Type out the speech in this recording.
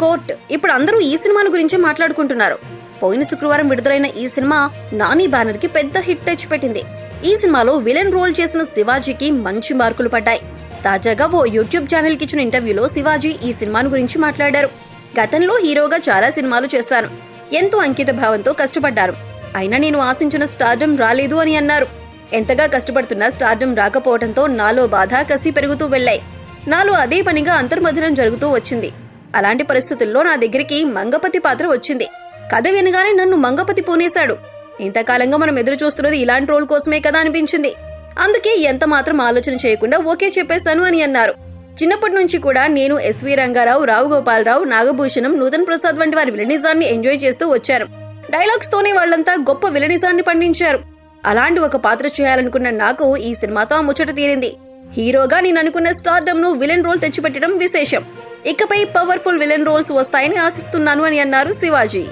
Court. ఇప్పుడు అందరూ ఈ సినిమాను గురించే మాట్లాడుకుంటున్నారు. పోయిన శుక్రవారం విడుదలైన ఈ సినిమా నాని బ్యానర్కి పెద్ద హిట్ తెచ్చిపెట్టింది. ఈ సినిమాలో విలన్ రోల్ చేసిన శివాజీకి మంచి మార్కులు పడ్డాయి. తాజాగా ఓ యూట్యూబ్ ఛానల్కి ఇచ్చిన ఇంటర్వ్యూలో శివాజీ ఈ సినిమాను గురించి మాట్లాడారు. గతంలో హీరోగా చాలా సినిమాలు చేశాను. ఎంతో అంకిత భావంతో కష్టపడ్డారు. అయినా నేను ఆశించిన స్టార్డమ్ రాలేదు అని అన్నారు. ఎంతగా కష్టపడుతున్నా స్టార్డమ్ రాకపోవడంతో నాలో బాధ కసి పెరుగుతూ వెళ్ళాయి. నాలో అదే పనిగా అంతర్మథనం జరుగుతూ వచ్చింది. అలాంటి పరిస్థితుల్లో నా దగ్గరికి మంగపతి పాత్ర వచ్చింది. కథ వినగానే నన్ను మంగపతి పోనేశాడు. ఇంతకాలంగా మనం ఎదురు చూస్తున్నది ఇలాంటి రోల్ కోసమే కదా అనిపించింది. అందుకే ఎంత మాత్రం ఆలోచన చేయకుండా ఓకే చెప్పేశాను అని అన్నారు. చిన్నప్పటి నుంచి కూడా నేను ఎస్వి రంగారావు రావు గోపాలరావు నాగభూషణం నూతన్ ప్రసాద్ వంటి వారి విలనిజాన్ని ఎంజాయ్ చేస్తూ వచ్చాను డైలాగ్స్తోనే వాళ్ళంతా గొప్ప విలనిజాన్ని పండించారు. అలాంటి ఒక పాత్ర చేయాలనుకున్న నాకు ఈ సినిమాతో ఆ ముచ్చట తీరింది. హీరోగా నేను అనుకున్న స్టార్డమ్ను విలన్ రోల్ తెచ్చిపెట్టడం విశేషం. ఇకపై పవర్ఫుల్ విలన్ రోల్స్ వస్తాయని ఆశిస్తున్నాను అని అన్నారు శివాజీ.